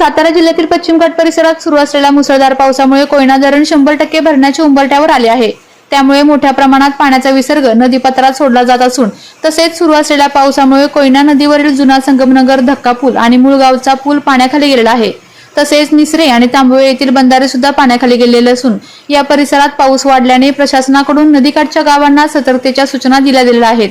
सातारा जिल्ह्यातील पश्चिम घाट परिसरात सुरू असलेल्या मुसळधार पावसामुळे कोयना धरण शंभर टक्के भरण्याच्या उंबरट्यावर आले आहे. त्यामुळे मोठ्या प्रमाणात पाण्याचा विसर्ग नदीपात्रात सोडला जात असून तसेच सुरू असलेल्या पावसामुळे कोयना नदीवरील जुना संगमनगर धक्का पूल आणि मुळगावचा पूल पाण्याखाली गेलेला आहे. तसेच निसरे आणि तांबवे येथील बंधारे सुद्धा पाण्याखाली गेलेले असून या परिसरात पाऊस वाढल्याने प्रशासनाकडून नदीकाठच्या गावांना सतर्कतेच्या सूचना दिल्या गेलेल्या आहेत.